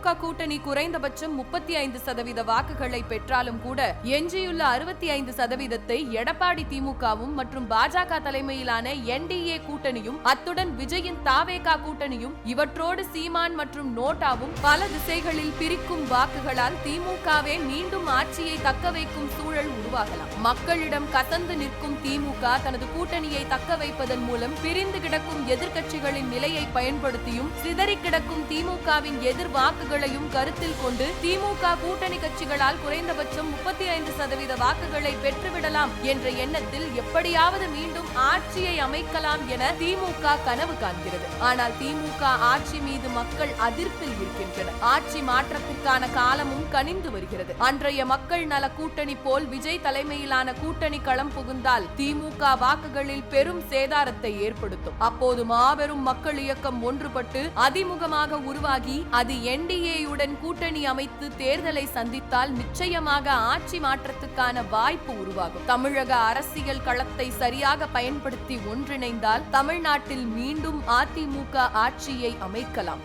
திமுக கூட்டணி குறைந்தபட்சம் முப்பத்தி ஐந்து சதவீத வாக்குகளை பெற்றாலும் கூட எஞ்சியுள்ள அறுபத்தி ஐந்து சதவீதத்தை எடப்பாடி திமுகவும் மற்றும் பாஜக தலைமையிலான என்டிஏ கூட்டணியும் அத்துடன் விஜயின் தாவேகா கூட்டணியும் இவற்றோடு சீமான் மற்றும் நோட்டாவும் பல திசைகளில் பிரிக்கும் வாக்குகளால் திமுகவே மீண்டும் ஆட்சியை தக்க வைக்கும் சூழல் உருவாகலாம். மக்களிடம் கசந்து நிற்கும் திமுக தனது கூட்டணியை தக்க வைப்பதன் மூலம் பிரிந்து கிடக்கும் எதிர்க்கட்சிகளின் நிலையை பயன்படுத்தியும் சிதறி கிடக்கும் திமுகவின் எதிர் வாக்குகளையும் கருத்தில் கொண்டு திமுக கூட்டணி கட்சிகளால் குறைந்தபட்சம் முப்பத்தி ஐந்து சதவீத வாக்குகளை பெற்றுவிடலாம் என்ற எண்ணத்தில் எப்படியாவது மீண்டும் ஆட்சியை அமைக்கலாம் என திமுக கனவு காண்கிறது. ஆனால் திமுக ஆட்சி மீது மக்கள் அதிர்ப்பில் இருக்கின்றனர். ஆட்சி மாற்றத்திற்கான காலமும் கனிந்து வருகிறது. அன்றைய மக்கள் நல கூட்டணி போல் விஜய் தலைமையிலான கூட்டணி களம் புகுந்தால் திமுக வாக்குகளில் பெரும் சேதாரத்தை ஏற்படுத்தும். அப்போது மாபெரும் மக்கள் இயக்கம் ஒன்றுபட்டு அதிமுகமாக உருவாகி அது என்டிஏயுடன் கூட்டணி அமைத்து தேர்தலை சந்தித்தால் நிச்சயமாக ஆட்சி மாற்றத்துக்கான வாய்ப்பு உருவாகும். தமிழக அரசியல் களத்தை சரியாக பயன்படுத்தி ஒன்றிணைந்தால் தமிழ்நாட்டில் மீண்டும் அதிமுக ஆட்சியை அமைக்கலாம்.